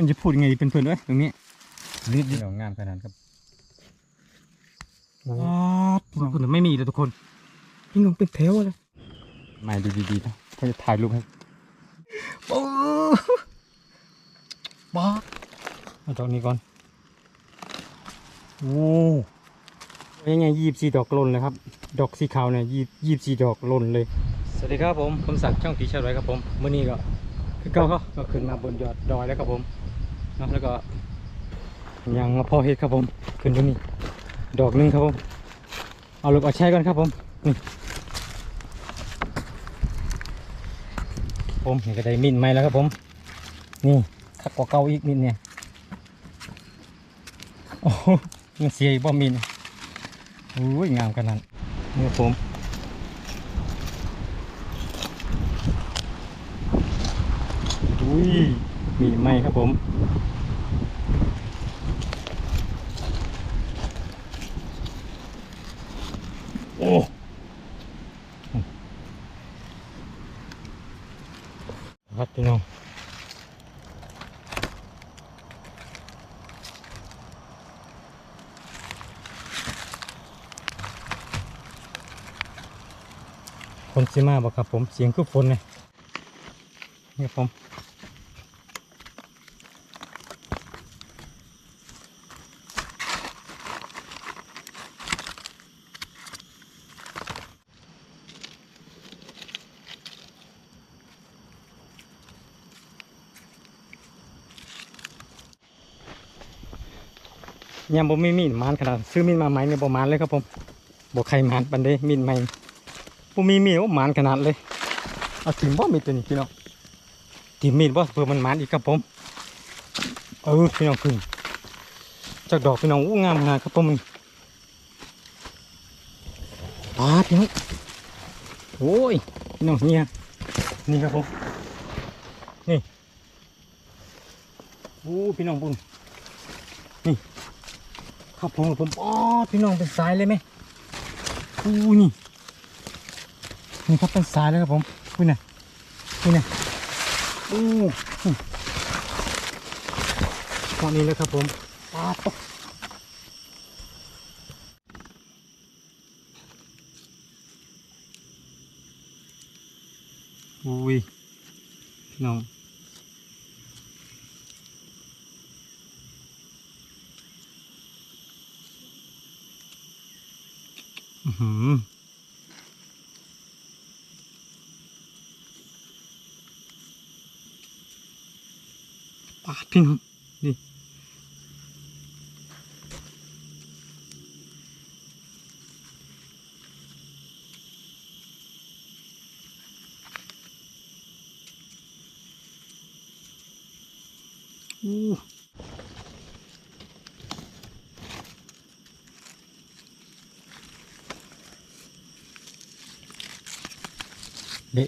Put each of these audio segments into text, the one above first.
มันจะพูดยังไงดีเป็นเพื่อนด้วยตรงนี้รีบดีงามขนาดนั้นครับว้าวทุกคนไม่มีเลยทุกคนพี่น้องเป็นแถวเลยไม่ดูดีๆนะถ้าจะถ่ายรูปให้โอ้บ้าเอาดอกนี้ก่อนโอ้ยังไงยี่สิบสี่ดอกหล่นเลยครับ ดอกสีขาวเนี่ยยี่ยี่สิบสี่ดอกหล่นเลย สวัสดีครับผม ผมศักดิ์ช่องตีชาติไว้ครับผมเมื่อนี้ก็คือเก้าก็ก็ขึ้นมาบนยอดดอยแล้วครับผม เนาะแล้วก็ยังมาพอเห็ดครับผมขึ้นตรงนี้ ดอกหนึงครับผมเอาลูกเอาแช่ก่อนครับผมนี่ผมเห็นกระไดมินไหมแล้วครับผม นี่ขักกว่าเก่าอีกมินเนี่ยโอ้โหมันเสียบ่มินโอ้ยงามขนาดนั้นนี่ครับผมอุ้ย มีไหมครับผม โอ้ครับพี่น้องคนสิมาบอกครับผมเสียงคือฝนเลยนี่ครับผม ยังบ่มีมีดมานขนาดซื้อมีดมาใหม่เนี่ยบ่มานเลยครับผมบ่ใครมานปันเด้มีดใหม่บ่มีมีดว่ามานขนาดเลยเอาถิ่มบ่มีดตัวนี้พี่น้องถิ่มมีดบ่เพื่อมันมานอีกครับผมเออพี่น้องพึ่งจากดอกพี่น้องอู้งามขนาดครับผมมันปาดพี่น้องโอ้ยพี่น้องเนี่ฮะนี่ครับผมนี่โอ้พี่น้องบุญ ครับผมผมอ๋อพี่น้องเป็นสายเลยไหมอู้นี่นี่ครับเป็นสายเลยครับผมคุณน่ะคุณน่ะอู้ตอนนี้เลยครับผมปาตกอุ้ยพี่น้อง อื้อหือ ปาดพี่น้องนี่อู้เล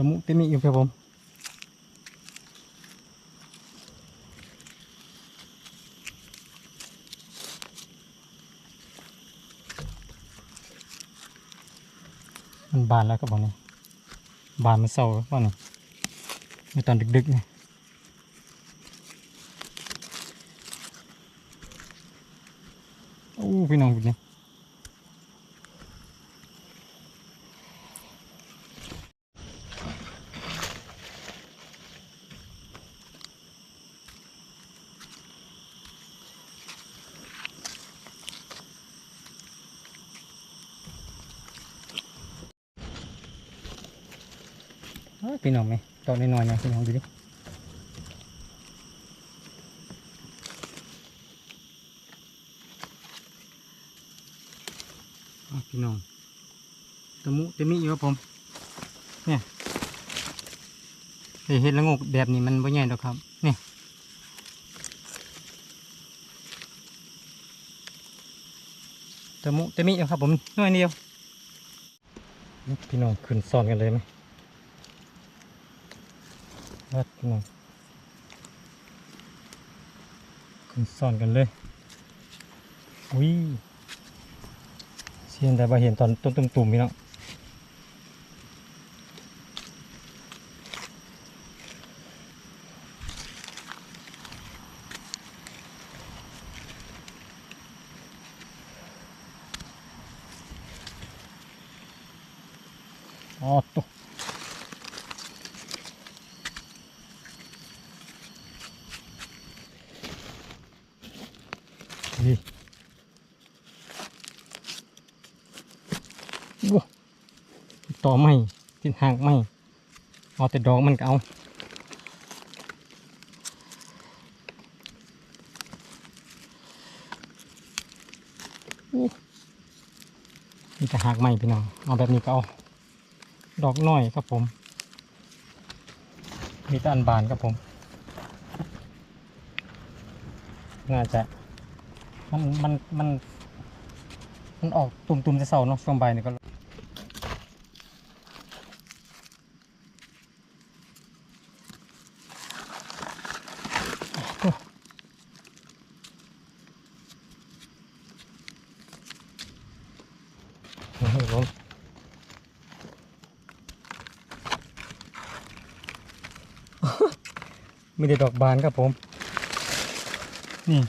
ะพี่น้องมุดขึ้นตะมุตะมิอยู่ครับผมมันบานแล้วครับผมนี่บานมันเศร้าแล้วป่ะนี่ในตอนดึกๆนี่โอ้ พี่น้องไหมตอนน้อยๆนะพี่น้องดูดิพี่น้องตะมุตะมิอยู่ครับผมเนี่ยเห็ดละงกแบบนี้มันไม่ใหญ่หรอกครับเนี่ยตะมุตะมิอยู่ครับผมน้อยเดียวพี่น้องขึ้นซ้อนกันเลยไหม นัดหนึ่งขึ้นซ่อนกันเลยอุ้ยเสียนแต่มาเห็นตอนต้นตุ่มๆนี่น้องあっก。 อไม่ติดหางไม่เอาแต่ดอกมันก็เอามีแต่หักใหม่พี่น้อง เอาแบบนี้ก็เอา ดอกน้อยครับผม มีแต่อันบานครับผม น่าจะ มัน มัน มัน มันออกตุ่มๆจะเศร้าเนาะช่วงใบนี่ก็ มีแต่ดอกบานครับผม นี่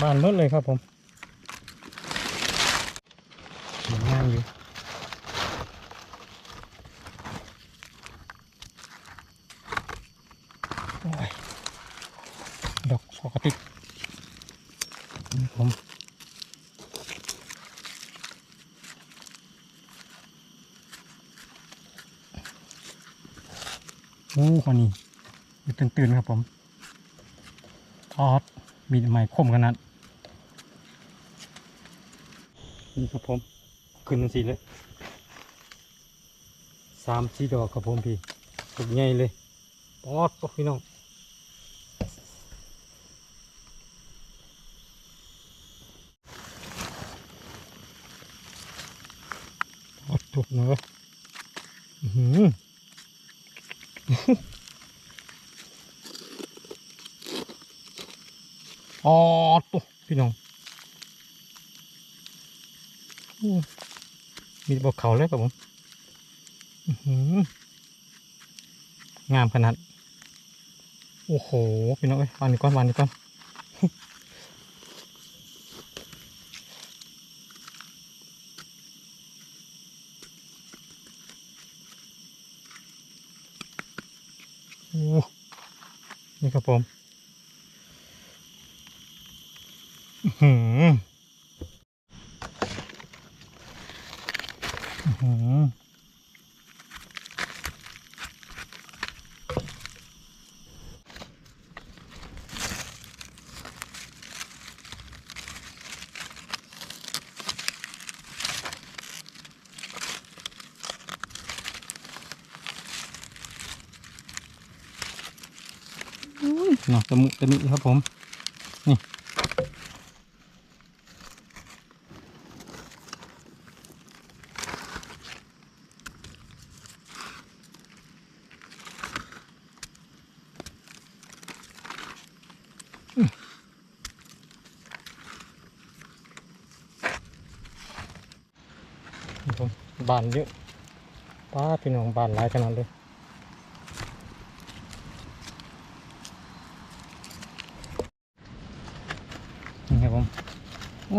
บานหมดเลยครับผมสวยงามอยู่โอ้ยดอกปกตินี่ผม โอ้คนนี้อยู่ตื่นครับผมทอดมีดใหม่คมขนาดนี่ครับผมขึ้นสิเลยสามสีดอกครับผมพี่สุดใหญ่เลยปอดปอพี่น้องอดถูกเนอะอือ ออ๋อตุ๊พี่น้องมีบอกเขาเลยครับผมงามขนาด โอ้โห พี่น้องเอ้ยวางนี่ก่อนวางนี่ก่อน โอ้นี่ครับ ผมหืมอื้อหือ เนาะตะมุตะมิครับผม นี่นี่ผมบานเยอะป้าพี่น้องบานหลายขนาดเลย นี่ครับผมโอ้โหอืม นี่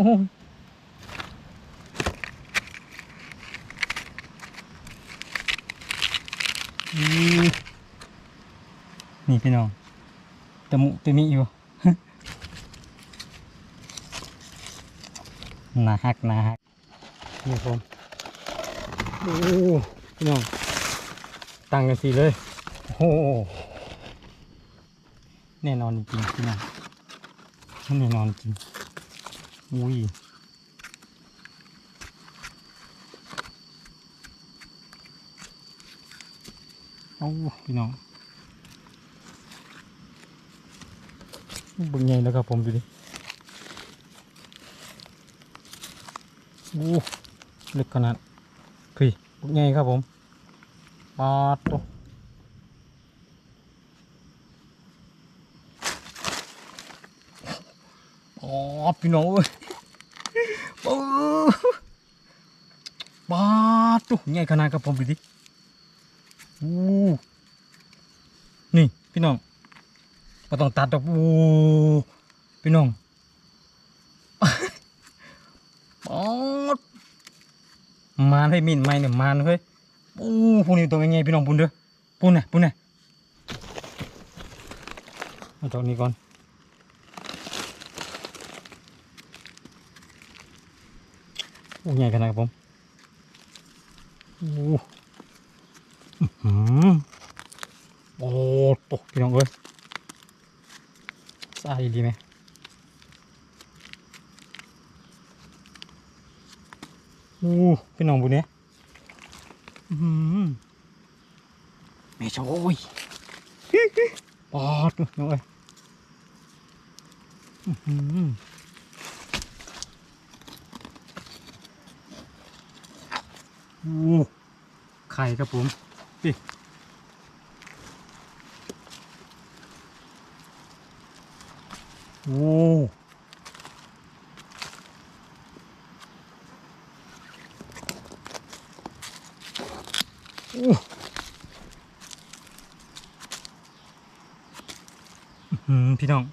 พี่น้องตะมุตะมิอยู่นาฮักนาฮักนี่ครับผมโอ้พี่น้องตั้งกันสีเลยโอ้แน่นอนจริงพี่น้องแน่นอนจริง อุ้ยโอ้พี่น้องบึงใหญ่แล้วครับผมดูดิโอ้เล็กขนาดพี่บึงใหญ่ครับผมปาดตัวอ๋อพี่น้องเอ้ย โอ้บา ดตุใหญ่ขนาดกับผมดูดิอู้นี่พี่น้องมาต้องตัดดอกอู้พี่น้องอ๋อมานให้มินไม่เนี่ยมานเฮ้ยโอ้พวกนี้ตัวใหญ่ๆพี่น้องปุ่นเด้อปุ่นน่ะปุ่นน่ะเอาตรงนี้ก่อนโอ้ใหญ่ขนาดครับผม โอ้อื้อหือโอ้ตกพี่น้องเอ้ยใส่ดีไหมโอ้พี่น้องบุญเนี่ยอื้อหือแม่โชยปอดน้องเอ้ยอื้อหืออู้ ไข่ครับผมดิโอ้อู้อื้อหือพี่น้อง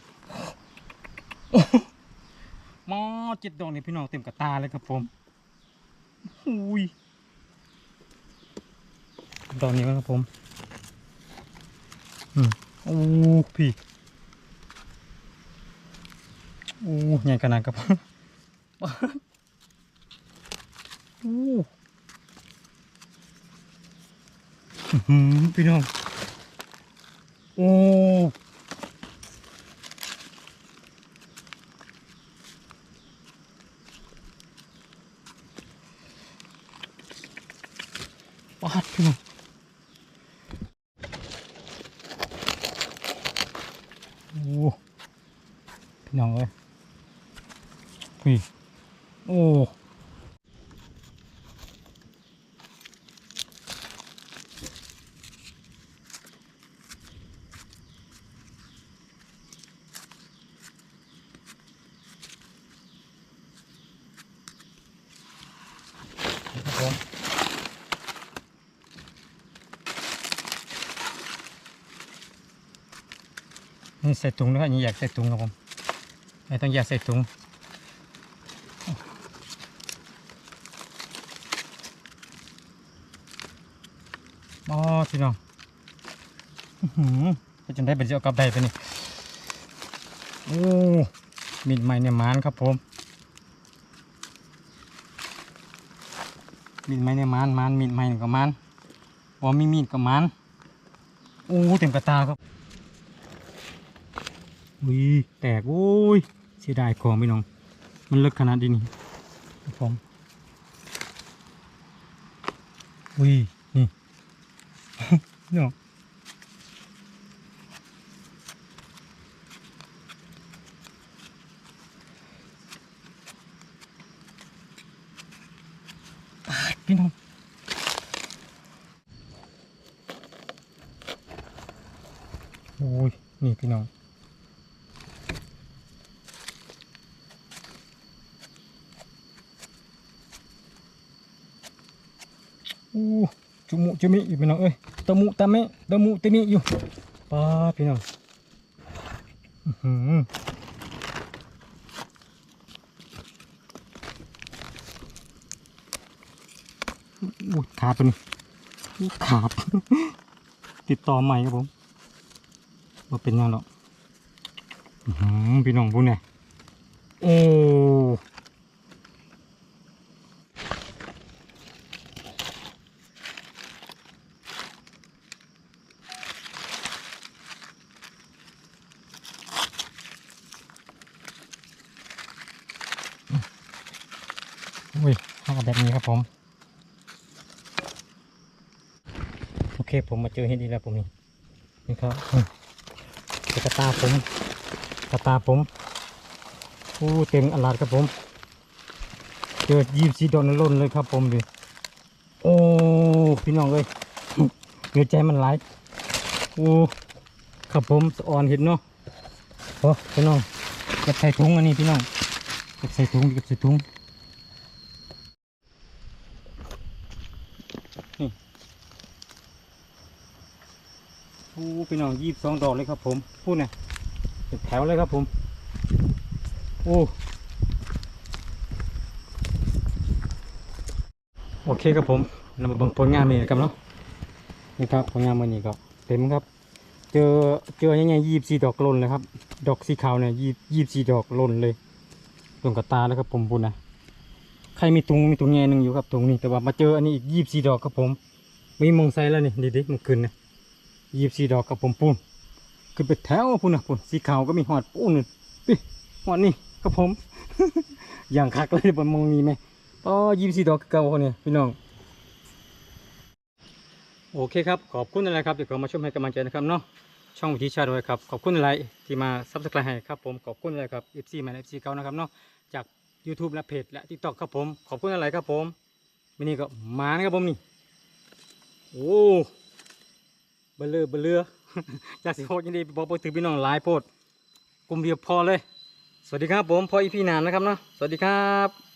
อ้โหหมอเจ็ดดอกนี่พี่น้องเต็มกระตาเลยครับผมอุ้ย ดอกนี้นะครับผม อืมโอ้พี่โอ้ใหญ่ขนาดครับโอ้หือพี่น้อง โอ้ปาดพี่น้อง โอ้พี่น้องเอ้ย พี่ โอ้นี่ใส่ถุงนะครับอันนี่อยากใส่ถุงครับผมไม่ต้องอยากใส่ถุง อ๋อพี่น้องหือไปจนได้เป็นเจ้ากับได้ไปนี่โอ้มิดใหม่เนี่ยมานครับผมมีดไม้เนี่ยมันมันมีดไม้กับมันว่ามีมีดกับมันโอ้เต็มกระตาครับอุ้ยแตกโอ้ยเสียดายของพี่น้อง มันเลิกขนาดนี้นี่ครับผมอุ้ย นี่พี่น้องปาดพี่น้องโอ้ยนี่พี่น้องโอ้ จุมุจุมิอยู่พี่น้องเอ้ยตะมุตะเมะตะมุตะมิอยู่ป้าพี่น้องอื้อหือโอ้ยขาดตัวนี้อู้ขาด ติดต่อใหม่ครับผมว่าเป็นยังหรอกอื้อหือพี่น้องพวกเนี่ยโอ้อุ้ยเอา แบบนี้ครับผม โอเคผมมาเจอเห็ดอีกแล้วผมนี่นี่ครับอืมเป็นกระตาผมกระตาผมโอ้เต็มอลาดครับผม เจอยีบสีดอนล้นเลยครับผมดิโอ้พี่น้องเอ้ยเหนื่อยใจมันไหลโอ้ครับผมสะออนเห็นเนาะโอ้พี่น้องเก็บใส่ถุงอันนี้พี่น้องเก็บใส่ถุงเก็บใส่ถุง โอ้พี่น้องยี่สิบสองดอกเลยครับผมพูดนะเป็นแถวเลยครับผมโอ้โอเคครับผมเรามาบิ่งผลงานนี่นะครับเนาะนี่ครับผลงานมันนี่ก็เต็มครับ เจอเจอยังไงยี่สี่ดอกหล่นเลยครับ ดอกสีขาวเนี่ยยี่ยี่สี่ดอกหล่นเลยลงกับตาแล้วครับผมบุญนะใครมีตุงมีตุงแง่หนึ่งอยู่ครับตุงนี่แต่ว่ามาเจออันนี้อีกยี่สี่ดอกครับผมมีมองไซแล้วนี่ดิดิมันขึ้นนะ ยี่สี่ดอกครับผมปูนขึ้นไปแถวปูนนะปูนสีขาวก็มีหอดปูนนี่ปิหอดนี่ครับผม อย่างคักเลยบนมองมีไหมอ๋อยี่สี่ดอกเก่าเขาเนี่ยพี่น้องโอเคครับ ขอบคุณอะไรครับที่เข้ามาชมให้กำลังใจนะครับเนาะช่องวิธีชาด้วยครับ ขอบคุณอะไรที่มาซับสไครต์ให้ครับผมขอบคุณอะไรครับ FC มา FC เก่านะครับเนาะจาก YouTube และเพจและ TikTok ครับผม ขอบคุณอะไรครับผมวันนี้ก็มานะครับผมนี่ โอ้ บลือเบลืออยากสิโพดยินดีบอกไปถึงพี่น้องหลายโพดกลุ่มเดียวพอเลย สวัสดีครับผมพออีพีนานนะครับเนาะสวัสดีครับ